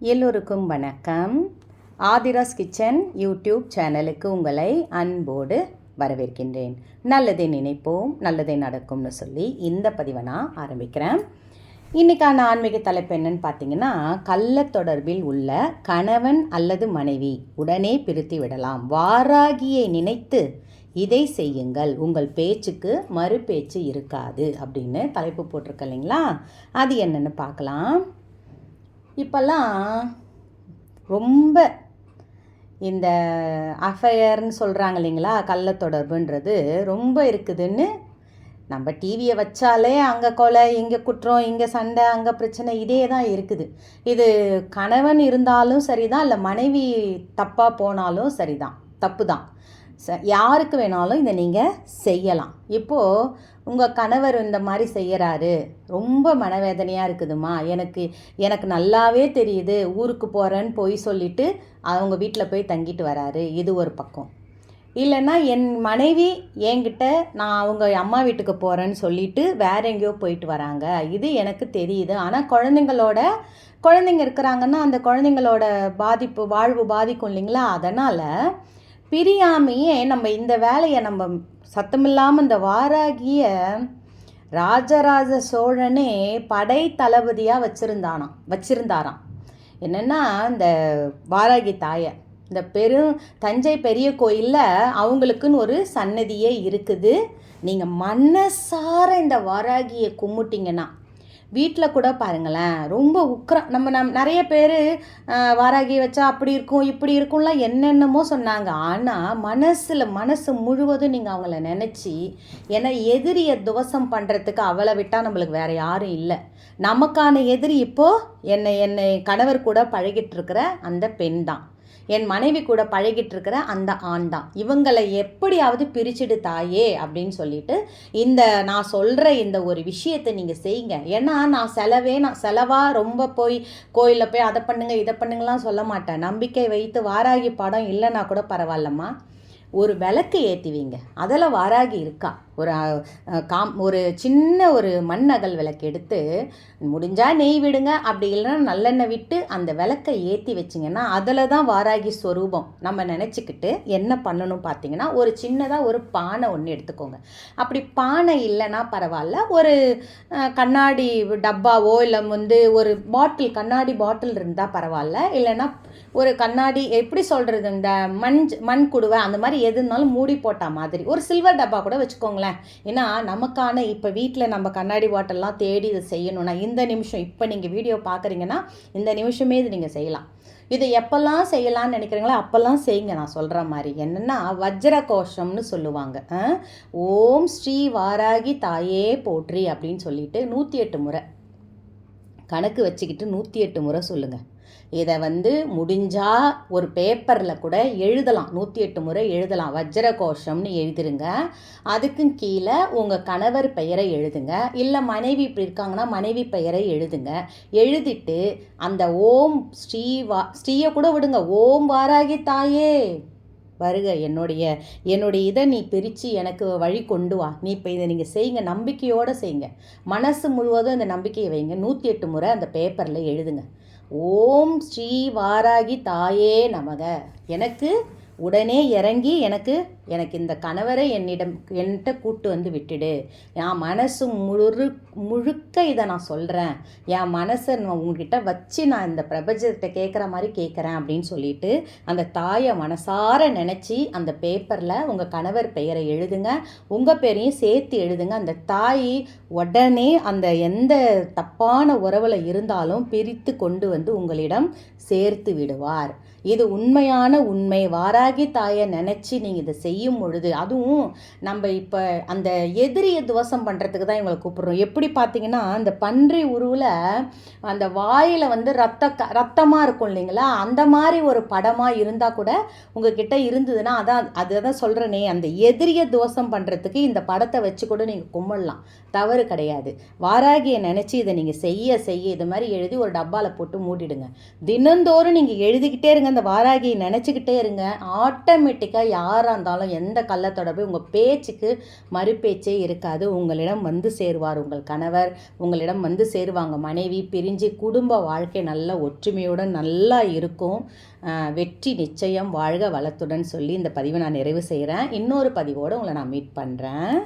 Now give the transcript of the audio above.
எல்லோருக்கும் வணக்கம். Aadhira's kitchen YouTube சேனலுக்கு உங்களை அன்போடு வரவேற்கின்றேன். நல்லதை நினைப்போம் நல்லதை நடக்கும்னு சொல்லி இந்த பதிவை நான் ஆரம்பிக்கிறேன். இன்றைக்கான ஆன்மீக தலைப்பு என்னன்னு பார்த்தீங்கன்னா கள்ள தொடர்பில் உள்ள கணவன் அல்லது மனைவி உடனே பிரித்து விடலாம். வாராகியை நினைத்து இதை செய்யுங்கள். உங்கள் பேச்சுக்கு மறு பேச்சு இருக்காது அப்படின்னு தலைப்பு போட்டிருக்க இல்லைங்களா? அது என்னன்னு பார்க்கலாம். இப்போல்லாம் ரொம்ப இந்த அஃபையர்னு சொல்கிறாங்க இல்லைங்களா கள்ள தொடர்புன்றது ரொம்ப இருக்குதுன்னு நம்ம டிவியை வச்சாலே அங்கே கொலை இங்கே குற்றம் இங்கே சண்டை அங்கே பிரச்சனை இதே தான் இருக்குது. இது கணவன் இருந்தாலும் சரிதான் இல்லை மனைவி தப்பாக போனாலும் சரிதான். தப்பு தான் ச யாருக்கு வேணாலும் இதை நீங்கள் செய்யலாம். இப்போது உங்கள் கணவர் இந்த மாதிரி செய்கிறாரு ரொம்ப மனவேதனையாக இருக்குதுமா? எனக்கு எனக்கு நல்லாவே தெரியுது. ஊருக்கு போகிறேன்னு போய் சொல்லிவிட்டு அவங்க வீட்டில் போய் தங்கிட்டு வராரு. இது ஒரு பக்கம். இல்லைன்னா என் மனைவி என்கிட்ட நான் அவங்க அம்மா வீட்டுக்கு போகிறேன்னு சொல்லிட்டு வேற எங்கேயோ போயிட்டு வராங்க. இது எனக்கு தெரியுது. ஆனால் குழந்தைங்களோட குழந்தைங்க இருக்கிறாங்கன்னா அந்த குழந்தைங்களோட பாதிப்பு வாழ்வு பாதிக்கும் இல்லைங்களா? அதனால் பிரியாமையே நம்ம இந்த வேலையை நம்ம சத்தமில்லாமல் இந்த வாராகிய ராஜராஜ சோழனே படை தளபதியாக வச்சுருந்தானாம் வச்சுருந்தாராம். என்னென்னா இந்த வாராகி தாயை இந்த பெரும் தஞ்சை பெரிய கோயிலில் அவங்களுக்குன்னு ஒரு சன்னதியே இருக்குது. நீங்கள் மனசார இந்த வாராகியை கும்பிட்டிங்கன்னா வீட்டில் கூட பாருங்களேன் ரொம்ப உக்கரம் நம்ம நம் நிறைய பேர் வாராகி வச்சா அப்படி இருக்கும் இப்படி இருக்கும்லாம் என்னென்னமோ சொன்னாங்க. ஆனால் மனசில் மனசு முழுவதும் நீங்கள் அவங்கள நினச்சி ஏன்னா எதிரியை துவசம் பண்ணுறதுக்கு அவளை விட்டால் நம்மளுக்கு வேறு யாரும் இல்லை. நமக்கான எதிரி இப்போது என்னை என்னை கணவர் கூட பழகிட்டு இருக்கிற அந்த பெண் தான். என் மனைவி கூட பழகிட்டு இருக்கிற அந்த ஆண் தான் இவங்களை எப்படியாவது பிரிச்சுடு தாயே அப்படின்னு சொல்லிட்டு இந்த நான் சொல்கிற இந்த ஒரு விஷயத்தை நீங்கள் செய்யுங்க. ஏன்னா நான் செலவே நான் செலவாக ரொம்ப போய் கோயிலில் போய் அதை பண்ணுங்க இதை பண்ணுங்கலாம் சொல்ல மாட்டேன். நம்பிக்கை வைத்து வாராகி படம் இல்லைன்னா கூட பரவாயில்லம்மா. ஒரு விளக்கு ஏற்றுவீங்க அதில் வாராகி இருக்கா? ஒரு காம் ஒரு சின்ன ஒரு மண் அகல் விளக்கு எடுத்து முடிஞ்சால் நெய் விடுங்க அப்படி இல்லைன்னா நல்லெண்ணெய் விட்டு அந்த விளக்கை ஏற்றி வச்சிங்கன்னா அதில் தான் வாராகி ஸ்வரூபம் நம்ம நினச்சிக்கிட்டு என்ன பண்ணணும் பார்த்தீங்கன்னா ஒரு சின்னதாக ஒரு பானை ஒன்று எடுத்துக்கோங்க. அப்படி பானை இல்லைன்னா பரவாயில்ல. ஒரு கண்ணாடி டப்பாவோ இல்லை வந்து ஒரு பாட்டில் கண்ணாடி பாட்டில் இருந்தால் பரவாயில்ல. இல்லைன்னா ஒரு கண்ணாடி எப்படி சொல்கிறது இந்த மண் மண் குடுவை அந்த மாதிரி எது இருந்தாலும் மூடி போட்டால் மாதிரி. ஒரு சில்வர் டப்பா கூட வச்சுக்கோங்களேன். ஏன்னா நமக்கான இப்போ வீட்டில் நம்ம கண்ணாடி பாட்டெல்லாம் தேடி இதை செய்யணும்னா இந்த நிமிஷம் இப்போ நீங்கள் வீடியோ பார்க்குறீங்கன்னா இந்த நிமிஷமே இது நீங்கள் செய்யலாம். இதை எப்போல்லாம் செய்யலாம்னு நினைக்கிறீங்களோ அப்போல்லாம் செய்யுங்க. நான் சொல்கிற மாதிரி என்னென்னா வஜ்ர கோஷம்னு சொல்லுவாங்க ஓம் ஸ்ரீ வாராகி தாயே போற்றி அப்படின்னு சொல்லிட்டு நூற்றி எட்டு முறை. கணக்கு வச்சுக்கிட்டு நூற்றி எட்டு முறை சொல்லுங்கள் இதை வந்து முடிஞ்சால் ஒரு பேப்பரில் கூட எழுதலாம். நூற்றி எட்டு முறை எழுதலாம். வஜ்ர கோஷம்னு எழுதிருங்க. அதுக்கும் கீழே உங்கள் கணவர் பெயரை எழுதுங்க. இல்லை மனைவி இப்படி இருக்காங்கன்னா மனைவி பெயரை எழுதுங்க. எழுதிட்டு அந்த ஓம் ஸ்ரீ வா ஸ்ரீயை கூட விடுங்க. ஓம் வாராகி தாயே. வருக என்னுடைய என்னுடைய இதை நீ பிரித்து எனக்கு வழி கொண்டு வா. நீ இப்போ இதை நீங்கள் செய்யுங்க நம்பிக்கையோடு செய்யுங்க. மனசு முழுவதும் இந்த நம்பிக்கையை வைங்க. நூற்றி எட்டு முறை அந்த பேப்பரில் எழுதுங்க. ஓம் ஸ்ரீ வாராகி தாயே நமக. எனக்கு உடனே இறங்கி எனக்கு எனக்கு இந்த கணவரை என்னிடம் என்கிட்ட கூட்டு வந்து விட்டுடு. என் மனசு முழு முழுக்க இதை நான் சொல்கிறேன் என் மனசை நான் உங்ககிட்ட வச்சு நான் இந்த பிரபஞ்சத்தை கேட்குற மாதிரி கேட்குறேன் அப்படின்னு சொல்லிட்டு அந்த தாயை மனசார நினச்சி அந்த பேப்பரில் உங்கள் கணவர் பெயரை எழுதுங்க. உங்கள் பேரையும் சேர்த்து எழுதுங்க. அந்த தாய் உடனே அந்த எந்த தப்பான உறவில் இருந்தாலும் பிரித்து கொண்டு வந்து உங்களிடம் சேர்த்து விடுவார். இது உண்மையான உண்மை. வாராகி தாயை நினச்சி நீங்கள் இதை செய் செய்யும் பொழுது அதுவும் நம்ம இப்போ அந்த எதிரியை துவசம் பண்ணுறதுக்கு தான் இவங்களை கூப்பிட்றோம். எப்படி பார்த்தீங்கன்னா அந்த பன்றி உருவில் அந்த வாயில் வந்து ரத்த க ரத்தமாக இருக்கும் இல்லைங்களா? அந்த மாதிரி ஒரு படமாக இருந்தால் கூட உங்ககிட்ட இருந்ததுன்னா அதான் அதை தான் சொல்கிறேனே அந்த எதிரியை துவசம் பண்ணுறதுக்கு இந்த படத்தை வச்சு கூட நீங்கள் கும்பிடலாம். தவறு கிடையாது. வாராகியை நினச்சி இதை நீங்கள் செய்ய செய்ய இது மாதிரி எழுதி ஒரு டப்பாவில் போட்டு மூடிடுங்க. தினந்தோறும் நீங்கள் எழுதிக்கிட்டே இருங்க. அந்த வாராகியை நினச்சிக்கிட்டே இருங்க. ஆட்டோமேட்டிக்காக யாராக இருந்தாலும் இருந்தாலும் எந்த கள்ள தொடர்பு உங்கள் பேச்சுக்கு மறுபேச்சே இருக்காது. உங்களிடம் வந்து சேருவார் உங்கள் கணவர் உங்களிடம் வந்து சேருவாங்க மனைவி. பிரிஞ்சு குடும்ப வாழ்க்கை நல்ல ஒற்றுமையுடன் நல்லா இருக்கும். வெற்றி நிச்சயம் வாழ்க வளத்துடன் சொல்லி இந்த பதிவை நான் நிறைவு செய்கிறேன் இன்னொரு பதிவோடு உங்களை நான் மீட் பண்ணுறேன்